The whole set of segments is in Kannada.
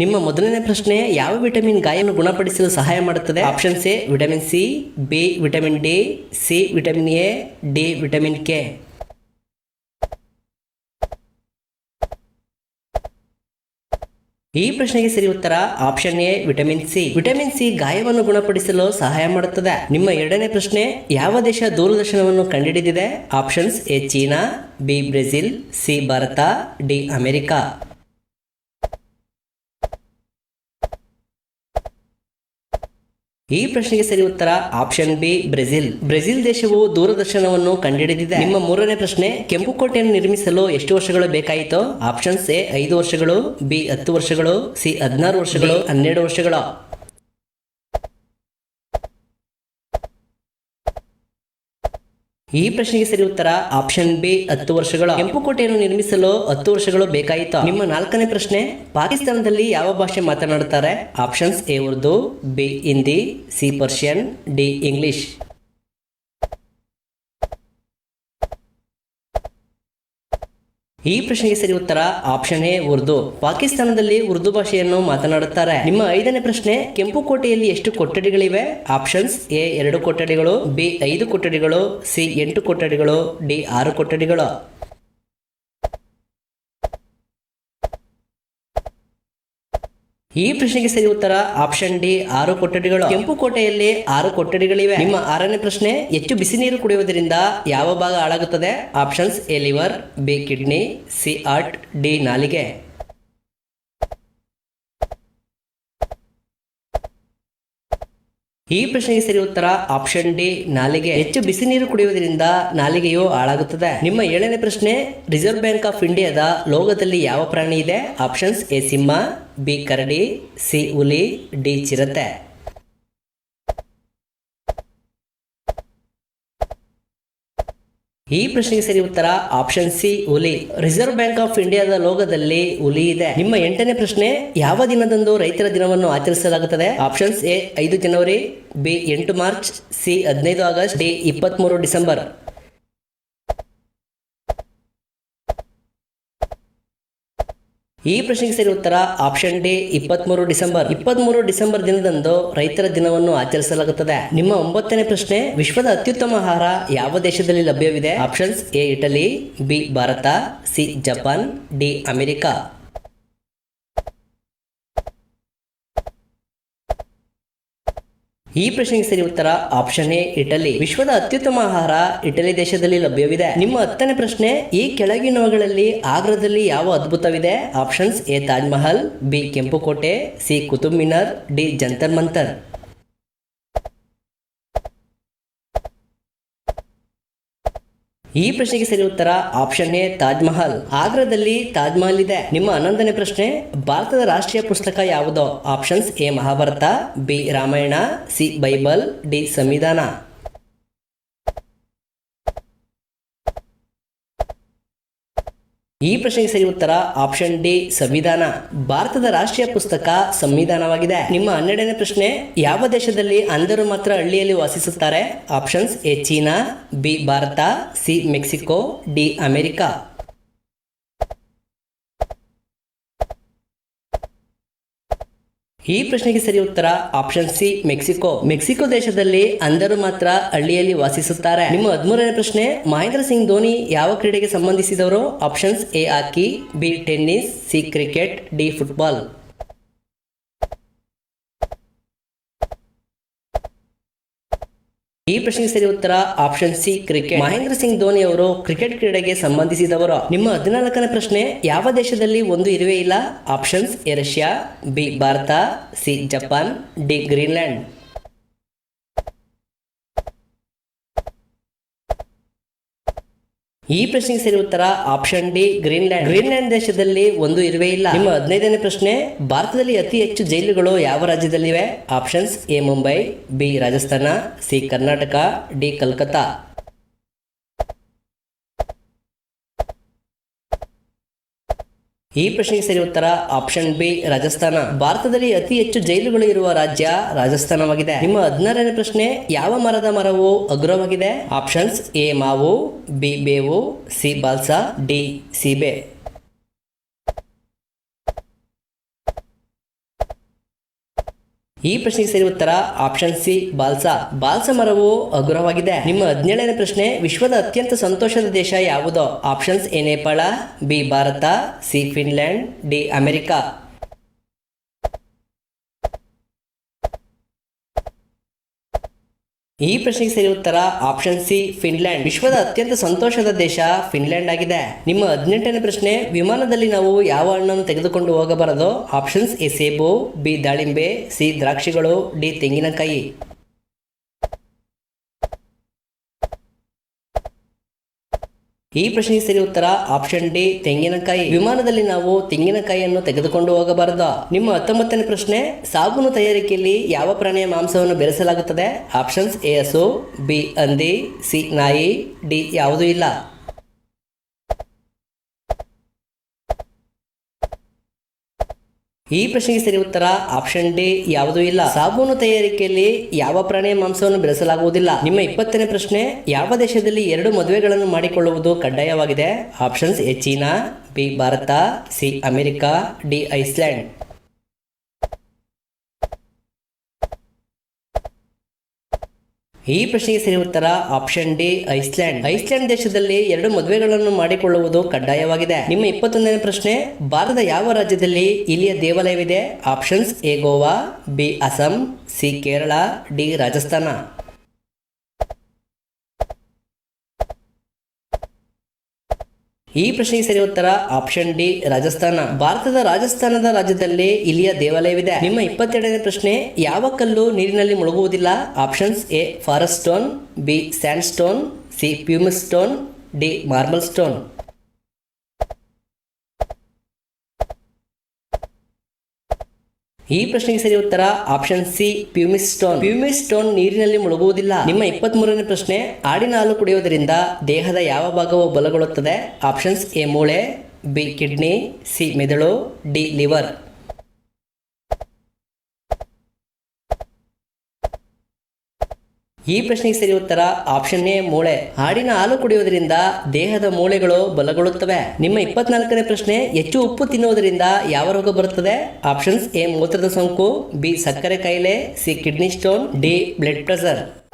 ನಿಮ್ಮ ಮೊದಲನೇ ಪ್ರಶ್ನೆ ಯಾವ ವಿಟಮಿನ್ ಗಾಯವನ್ನು ಗುಣಪಡಿಸಲು ಸಹಾಯ ಮಾಡುತ್ತದೆ? Options A vitamin C, B, vitamin D, C, vitamin A, D, vitamin K. ಈ ಪ್ರಶ್ನೆಗೆ ಸರಿ ಉತ್ತರ option A, vitamin C. Vitamin C ಗಾಯವನ್ನು ಗುಣಪಡಿಸಲು ಸಹಾಯ ಮಾಡುತ್ತದೆ. ನಿಮ್ಮ ಎರಡನೇ ಪ್ರಶ್ನೆ, ಯಾವ ದೇಶ ದೂರದರ್ಶನವನ್ನು ಕಂಡುಹಿಡಿದಿದೆ? Options A, China, B, Brazil, C, Bharat, D, America. ಈ ಪ್ರಶ್ನೆಗೆ ಸರಿ ಉತ್ತರ ಆಪ್ಷನ್ ಬಿ, ಬ್ರೆಜಿಲ್. ಬ್ರೆಜಿಲ್ ದೇಶವು ದೂರದರ್ಶನವನ್ನು ಕಂಡುಹಿಡಿದಿದೆ. ನಿಮ್ಮ ಮೂರನೇ ಪ್ರಶ್ನೆ, ಕೆಂಪು ಕೋಟೆಯನ್ನು ನಿರ್ಮಿಸಲು ಎಷ್ಟು ವರ್ಷಗಳು ಬೇಕಾಯಿತು? ಆಪ್ಷನ್ಸ್ ಎ, ಐದು ವರ್ಷಗಳು, ಬಿ, ಹತ್ತು ವರ್ಷಗಳು, ಸಿ, ಹದಿನಾರು ವರ್ಷಗಳು, ಹನ್ನೆರಡು ವರ್ಷಗಳು. ಈ ಪ್ರಶ್ನೆಗೆ ಸರಿ ಉತ್ತರ ಆಪ್ಷನ್ ಬಿ, ಹತ್ತು ವರ್ಷಗಳು. ಕೆಂಪುಕೋಟೆಯನ್ನು ನಿರ್ಮಿಸಲು ಹತ್ತು ವರ್ಷಗಳು ಬೇಕಾಯಿತು. ನಿಮ್ಮ ನಾಲ್ಕನೇ ಪ್ರಶ್ನೆ, ಪಾಕಿಸ್ತಾನದಲ್ಲಿ ಯಾವ ಭಾಷೆ ಮಾತನಾಡುತ್ತಾರೆ? Options A, Urdu, B, Hindi, C, Persian, D, English. ಈ ಪ್ರಶ್ನೆಗೆ ಸರಿ ಉತ್ತರ ಆಪ್ಷನ್ ಎ, ಉರ್ದು. ಪಾಕಿಸ್ತಾನದಲ್ಲಿ ಉರ್ದು ಭಾಷೆಯನ್ನು ಮಾತನಾಡುತ್ತಾರೆ. ನಿಮ್ಮ ಐದನೇ ಪ್ರಶ್ನೆ, ಕೆಂಪು ಕೋಟೆಯಲ್ಲಿ ಎಷ್ಟು ಕೊಠಡಿಗಳಿವೆ? ಆಪ್ಷನ್ಸ್ ಎ, ಎರಡು ಕೊಠಡಿಗಳು, ಬಿ, ಐದು ಕೊಠಡಿಗಳು, ಸಿ, ಎಂಟು ಕೊಠಡಿಗಳು, ಡಿ, ಆರು ಕೊಠಡಿಗಳು. ಈ ಪ್ರಶ್ನೆಗೆ ಸರಿ ಉತ್ತರ ಆಪ್ಷನ್ ಡಿ ಆರು ಕೊಠಡಿಗಳು. ಕೆಂಪು ಕೋಟೆಯಲ್ಲಿ ಆರು ಕೊಠಡಿಗಳಿವೆ. ನಿಮ್ಮ ಆರನೇ ಪ್ರಶ್ನೆ, ಹೆಚ್ಚು ಬಿಸಿ ನೀರು ಕುಡಿಯುವುದರಿಂದ ಯಾವ ಭಾಗ ಹಾಳಾಗುತ್ತದೆ? Options A liver B kidney C heart D ನಾಲಿಗೆ. ಈ ಪ್ರಶ್ನೆಗೆ ಸರಿ ಉತ್ತರ ಆಪ್ಷನ್ ಡಿ ನಾಲಿಗೆ. ಹೆಚ್ಚು ಬಿಸಿ ನೀರು ಕುಡಿಯುವುದರಿಂದ ನಾಲಿಗೆಯು ಹಾಳಾಗುತ್ತದೆ. ನಿಮ್ಮ ಏಳನೇ ಪ್ರಶ್ನೆ ರಿಸರ್ವ್ ಬ್ಯಾಂಕ್ ಆಫ್ ಇಂಡಿಯಾದ ಲೋಗದಲ್ಲಿ ಯಾವ ಪ್ರಾಣಿ ಇದೆ? ಆಪ್ಷನ್ಸ್ ಎ ಸಿಂಹ ಬಿ ಕರಡಿ ಸಿ ಹುಲಿ ಡಿ ಚಿರತೆ. ಈ ಪ್ರಶ್ನೆಗೆ ಸರಿ ಉತ್ತರ ಆಪ್ಷನ್ ಸಿ ಹುಲಿ. ರಿಸರ್ವ್ ಬ್ಯಾಂಕ್ ಆಫ್ ಇಂಡಿಯಾದ ಲೋಗದಲ್ಲಿ ಹುಲಿ ಇದೆ. ನಿಮ್ಮ ಎಂಟನೇ ಪ್ರಶ್ನೆ, ಯಾವ ದಿನದಂದು ರೈತರ ದಿನವನ್ನು ಆಚರಿಸಲಾಗುತ್ತದೆ? ಆಪ್ಷನ್ಸ್ ಎ ಐದು ಜನವರಿ ಬಿ ಎಂಟು ಮಾರ್ಚ್ ಸಿ ಹದಿನೈದು ಆಗಸ್ಟ್ ಡಿ ಇಪ್ಪತ್ಮೂರು ಡಿಸೆಂಬರ್. ಈ ಪ್ರಶ್ನೆಗೆ ಸರಿ ಉತ್ತರ ಆಪ್ಷನ್ ಡಿ, ಇಪ್ಪತ್ಮೂರು ಡಿಸೆಂಬರ್. ಇಪ್ಪತ್ಮೂರು ಡಿಸೆಂಬರ್ ದಿನದಂದು ರೈತರ ದಿನವನ್ನು ಆಚರಿಸಲಾಗುತ್ತದೆ. ನಿಮ್ಮ ಒಂಬತ್ತನೇ ಪ್ರಶ್ನೆ, ವಿಶ್ವದ ಅತ್ಯುತ್ತಮ ಆಹಾರ ಯಾವ ದೇಶದಲ್ಲಿ ಲಭ್ಯವಿದೆ? Options A, Italy, B, Bharat, C, Japan, D, America. ಈ ಪ್ರಶ್ನೆಗೆ ಸರಿ ಉತ್ತರ ಆಪ್ಷನ್ ಎ, ಇಟಲಿ. ವಿಶ್ವದ ಅತ್ಯುತ್ತಮ ಆಹಾರ ಇಟಲಿ ದೇಶದಲ್ಲಿ ಲಭ್ಯವಿದೆ. ನಿಮ್ಮ ಹತ್ತನೇ ಪ್ರಶ್ನೆ, ಈ ಕೆಳಗಿನವುಗಳಲ್ಲಿ ಆಗ್ರಾದಲ್ಲಿ ಯಾವ ಅದ್ಭುತವಿದೆ? Options A, Taj Mahal, B, ಕೆಂಪುಕೋಟೆ, C, Qutub Minar, D, Jantar Mantar. ಈ ಪ್ರಶ್ನೆಗೆ ಸರಿ ಉತ್ತರ ಆಪ್ಷನ್ ಎ, ತಾಜ್ ಮಹಲ್. ಆಗ್ರಾದಲ್ಲಿ ತಾಜ್ ಮಹಲ್ ಇದೆ. ನಿಮ್ಮ ಹನ್ನೊಂದನೇ ಪ್ರಶ್ನೆ, ಭಾರತದ ರಾಷ್ಟ್ರೀಯ ಪುಸ್ತಕ ಯಾವುದು? Options A, Mahabharata, B, Ramayana, C, Bible, D, ಸಂವಿಧಾನ. ಈ ಪ್ರಶ್ನೆಗೆ ಸರಿ ಉತ್ತರ ಆಪ್ಷನ್ ಡಿ, ಸಂವಿಧಾನ. ಭಾರತದ ರಾಷ್ಟ್ರೀಯ ಪುಸ್ತಕ ಸಂವಿಧಾನವಾಗಿದೆ. ನಿಮ್ಮ ಹನ್ನೆರಡನೇ ಪ್ರಶ್ನೆ, ಯಾವ ದೇಶದಲ್ಲಿ ಅಂಧರು ಮಾತ್ರ ಹಳ್ಳಿಯಲ್ಲಿ ವಾಸಿಸುತ್ತಾರೆ? Options A, China, B, Bharat, C, Mexico, D, America. ಈ ಪ್ರಶ್ನೆಗೆ ಸರಿ ಉತ್ತರ ಆಪ್ಷನ್ ಸಿ, ಮೆಕ್ಸಿಕೋ. ಮೆಕ್ಸಿಕೋ ದೇಶದಲ್ಲಿ ಅಂಧರು ಮಾತ್ರ ಹಳ್ಳಿಯಲ್ಲಿ ವಾಸಿಸುತ್ತಾರೆ. ನಿಮ್ಮ ಹದಿಮೂರನೇ ಪ್ರಶ್ನೆ, ಮಹೇಂದ್ರ ಸಿಂಗ್ ಧೋನಿ ಯಾವ ಕ್ರೀಡೆಗೆ ಸಂಬಂಧಿಸಿದವರು? Options A, hockey, B, tennis, C, cricket, D, football. ಈ ಪ್ರಶ್ನೆಗೆ ಸರಿ ಉತ್ತರ option C, cricket. Mahendra Singh Dhoni ಅವರು ಕ್ರಿಕೆಟ್ ಕ್ರೀಡೆಗೆ ಸಂಬಂಧಿಸಿದವರು. ನಿಮ್ಮ ಹದಿನಾಲ್ಕನೇ ಪ್ರಶ್ನೆ, ಯಾವ ದೇಶದಲ್ಲಿ ಒಂದು ಇರುವೆ ಇಲ್ಲ? Options A Russia B, Bharat, C, Japan, D, Greenland. ಈ ಪ್ರಶ್ನೆಗೆ ಸರಿ ಉತ್ತರ ಆಪ್ಷನ್ ಡಿ ಗ್ರೀನ್ಲ್ಯಾಂಡ್ ಗ್ರೀನ್ಲ್ಯಾಂಡ್ ದೇಶದಲ್ಲಿ ಒಂದು ಇರುವೆ ಇಲ್ಲ. ನಿಮ್ಮ ಹದಿನೈದನೇ ಪ್ರಶ್ನೆ, ಭಾರತದಲ್ಲಿ ಅತಿ ಹೆಚ್ಚು ಜೈಲುಗಳು ಯಾವ ರಾಜ್ಯದಲ್ಲಿವೆ? Options A Mumbai B Rajasthan C Karnataka D Calcutta. ಈ ಪ್ರಶ್ನೆಗೆ ಸರಿ ಉತ್ತರ ಆಪ್ಷನ್ ಬಿ, ರಾಜಸ್ಥಾನ. ಭಾರತದಲ್ಲಿ ಅತಿ ಹೆಚ್ಚು ಜೈಲುಗಳು ಇರುವ ರಾಜ್ಯ ರಾಜಸ್ಥಾನವಾಗಿದೆ. ನಿಮ್ಮ ಹದಿನಾರನೇ ಪ್ರಶ್ನೆ, ಯಾವ ಮರದ ಮರವು ಅಗ್ರವಾಗಿದೆ? ಆಪ್ಷನ್ಸ್ ಎ, ಮಾವು, ಬಿ, ಬೇವು, ಸಿ, ಬಾಲ್ಸಾ, ಡಿ ಸೀಬೆ ಈ ಪ್ರಶ್ನೆಗೆ ಸರಿ ಉತ್ತರ ಆಪ್ಷನ್ ಸಿ ಬಾಲ್ಸ ಬಾಲ್ಸ ಮರವು ಹಗುರವಾಗಿದೆ. ನಿಮ್ಮ ಹದಿನೇಳನೇ ಪ್ರಶ್ನೆ, ವಿಶ್ವದ ಅತ್ಯಂತ ಸಂತೋಷದ ದೇಶ ಯಾವುದು? Options A Nepal B Bharat C Finland D America. ಈ ಪ್ರಶ್ನೆಗೆ ಸರಿ ಉತ್ತರ ಆಪ್ಷನ್ ಸಿ ಫಿನ್ಲ್ಯಾಂಡ್ ವಿಶ್ವದ ಅತ್ಯಂತ ಸಂತೋಷದ ದೇಶ ಫಿನ್ಲ್ಯಾಂಡ್ ಆಗಿದೆ. ನಿಮ್ಮ ಹದಿನೆಂಟನೇ ಪ್ರಶ್ನೆ, ವಿಮಾನದಲ್ಲಿ ನಾವು ಯಾವ ಹಣ್ಣನ್ನು ತೆಗೆದುಕೊಂಡು ಹೋಗಬಾರದು? ಆಪ್ಷನ್ಸ್ ಎ ಸೇಬು ಬಿ ದಾಳಿಂಬೆ ಸಿ ದ್ರಾಕ್ಷಿಗಳು ಡಿ ತೆಂಗಿನಕಾಯಿ. ಈ ಪ್ರಶ್ನೆಗೆ ಸರಿ ಉತ್ತರ ಆಪ್ಷನ್ ಡಿ, ತೆಂಗಿನಕಾಯಿ. ವಿಮಾನದಲ್ಲಿ ನಾವು ತೆಂಗಿನಕಾಯಿಯನ್ನು ತೆಗೆದುಕೊಂಡು ಹೋಗಬಾರದು. ನಿಮ್ಮ ಹತ್ತೊಂಬತ್ತನೇ ಪ್ರಶ್ನೆ, ಸಾಬೂನು ತಯಾರಿಕೆಯಲ್ಲಿ ಯಾವ ಪ್ರಾಣಿಯ ಮಾಂಸವನ್ನು ಬೆರೆಸಲಾಗುತ್ತದೆ? ಆಪ್ಷನ್ಸ್ ಎ, ಹಸು, ಬಿ, ಹಂದಿ, ಸಿ, ನಾಯಿ, ಡಿ, ಯಾವುದೂ ಇಲ್ಲ. ಈ ಪ್ರಶ್ನೆಗೆ ಸರಿ ಉತ್ತರ ಆಪ್ಷನ್ ಡಿ ಯಾವುದೂ ಇಲ್ಲ. ಸಾಬೂನು ತಯಾರಿಕೆಯಲ್ಲಿ ಯಾವ ಪ್ರಾಣಿಯ ಮಾಂಸವನ್ನು ಬೆಳೆಸಲಾಗುವುದಿಲ್ಲ? ನಿಮ್ಮ ಇಪ್ಪತ್ತನೇ ಪ್ರಶ್ನೆ, ಯಾವ ದೇಶದಲ್ಲಿ ಎರಡು ಮದುವೆಗಳನ್ನು ಮಾಡಿಕೊಳ್ಳುವುದು ಕಡ್ಡಾಯವಾಗಿದೆ? Options A, China, B, Bharat, C, America, D, Iceland. ಈ ಪ್ರಶ್ನೆಗೆ ಸರಿ ಉತ್ತರ ಆಪ್ಷನ್ ಡಿ ಐಸ್ಲ್ಯಾಂಡ್ ಐಸ್ಲ್ಯಾಂಡ್ ದೇಶದಲ್ಲಿ ಎರಡು ಮದುವೆಗಳನ್ನು ಮಾಡಿಕೊಳ್ಳುವುದು ಕಡ್ಡಾಯವಾಗಿದೆ. ನಿಮ್ಮ ಇಪ್ಪತ್ತೊಂದನೇ ಪ್ರಶ್ನೆ, ಭಾರತದ ಯಾವ ರಾಜ್ಯದಲ್ಲಿ ಇಲ್ಲಿಯ ದೇವಾಲಯವಿದೆ? Options A Goa B Assam C Kerala D Rajasthan ಈ ಪ್ರಶ್ನೆಗೆ ಸರಿ ಉತ್ತರ ಆಪ್ಷನ್ ಡಿ, ರಾಜಸ್ಥಾನ. ಭಾರತದ ರಾಜಸ್ಥಾನದ ರಾಜ್ಯದಲ್ಲಿ ಇಲ್ಲಿಯ ದೇವಾಲಯವಿದೆ. ನಿಮ್ಮ ಇಪ್ಪತ್ತೆರಡನೇ ಪ್ರಶ್ನೆ, ಯಾವ ಕಲ್ಲು ನೀರಿನಲ್ಲಿ ಮುಳುಗುವುದಿಲ್ಲ? Options A, forest stone, B, sand stone, C, pumice stone, D, marble stone. ಈ ಪ್ರಶ್ನೆಗೆ ಸರಿ ಉತ್ತರ option C, pumice stone. Pumice stone ನೀರಿನಲ್ಲಿ ಮುಳುಗುವುದಿಲ್ಲ. ನಿಮ್ಮ ಇಪ್ಪತ್ತ್ ಮೂರನೇ ಪ್ರಶ್ನೆ, ಆಡಿನ ಹಾಲು ಕುಡಿಯುವುದರಿಂದ ದೇಹದ ಯಾವ ಭಾಗವು ಬಲಗೊಳ್ಳುತ್ತದೆ? ಆಪ್ಷನ್ಸ್ ಎ, ಮೂಳೆ, ಬಿ, ಕಿಡ್ನಿ, ಸಿ, ಮೆದುಳು, ಡಿ, ಲಿವರ್. ಈ ಪ್ರಶ್ನೆಗೆ ಸರಿ ಉತ್ತರ ಆಪ್ಷನ್ ಎ, ಮೂಳೆ. ಹಾಡಿನ ಹಾಲು ಕುಡಿಯುವುದರಿಂದ ದೇಹದ ಮೂಳೆಗಳು ಬಲಗೊಳ್ಳುತ್ತವೆ. ನಿಮ್ಮ ಇಪ್ಪತ್ನಾಲ್ಕನೇ ಪ್ರಶ್ನೆ, ಹೆಚ್ಚು ಉಪ್ಪು ತಿನ್ನುವುದರಿಂದ ಯಾವ ರೋಗ ಬರುತ್ತದೆ? ಆಪ್ಷನ್ಸ್ ಎ, ಮೂತ್ರದ ಸೋಂಕು, ಬಿ, ಸಕ್ಕರೆ ಕಾಯಿಲೆ, C, kidney stone, D, blood pressure.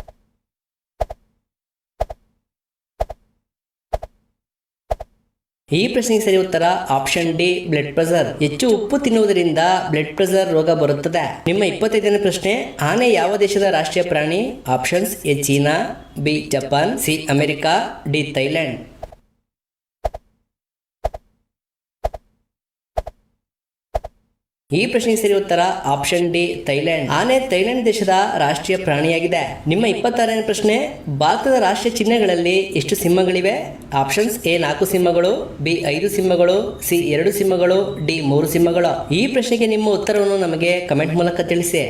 ಈ ಪ್ರಶ್ನೆಗೆ ಸರಿ ಉತ್ತರ ಆಪ್ಷನ್ ಡಿ ಬ್ಲಡ್ ಪ್ರೆಷರ್ ಹೆಚ್ಚು ಉಪ್ಪು ತಿನ್ನುವುದರಿಂದ ಬ್ಲಡ್ ಪ್ರೆಷರ್ ರೋಗ ಬರುತ್ತದೆ. ನಿಮ್ಮ ಇಪ್ಪತ್ತೈದನೇ ಪ್ರಶ್ನೆ, ಆನೆ ಯಾವ ದೇಶದ ರಾಷ್ಟ್ರೀಯ ಪ್ರಾಣಿ? Options A, China, B, Japan, C, America, D, Thailand. ಈ ಪ್ರಶ್ನೆಗೆ ಸರಿ ಉತ್ತರ ಆಪ್ಷನ್ ಡಿ, ಥೈಲ್ಯಾಂಡ್. ಆನೆ ಥೈಲ್ಯಾಂಡ್ ದೇಶದ ರಾಷ್ಟ್ರೀಯ ಪ್ರಾಣಿಯಾಗಿದೆ. ನಿಮ್ಮ ಇಪ್ಪತ್ತಾರನೇ ಪ್ರಶ್ನೆ, ಭಾರತದ ರಾಷ್ಟ್ರೀಯ ಚಿಹ್ನೆಗಳಲ್ಲಿ ಎಷ್ಟು ಸಿಂಹಗಳಿವೆ? ಆಪ್ಷನ್ಸ್ ಎ, ನಾಲ್ಕು ಸಿಂಹಗಳು, ಬಿ, ಐದು ಸಿಂಹಗಳು, ಸಿ, ಎರಡು ಸಿಂಹಗಳು, ಡಿ, ಮೂರು ಸಿಂಹಗಳು. ಈ ಪ್ರಶ್ನೆಗೆ ನಿಮ್ಮ ಉತ್ತರವನ್ನು ನಮಗೆ ಕಮೆಂಟ್ ಮೂಲಕ ತಿಳಿಸಿ.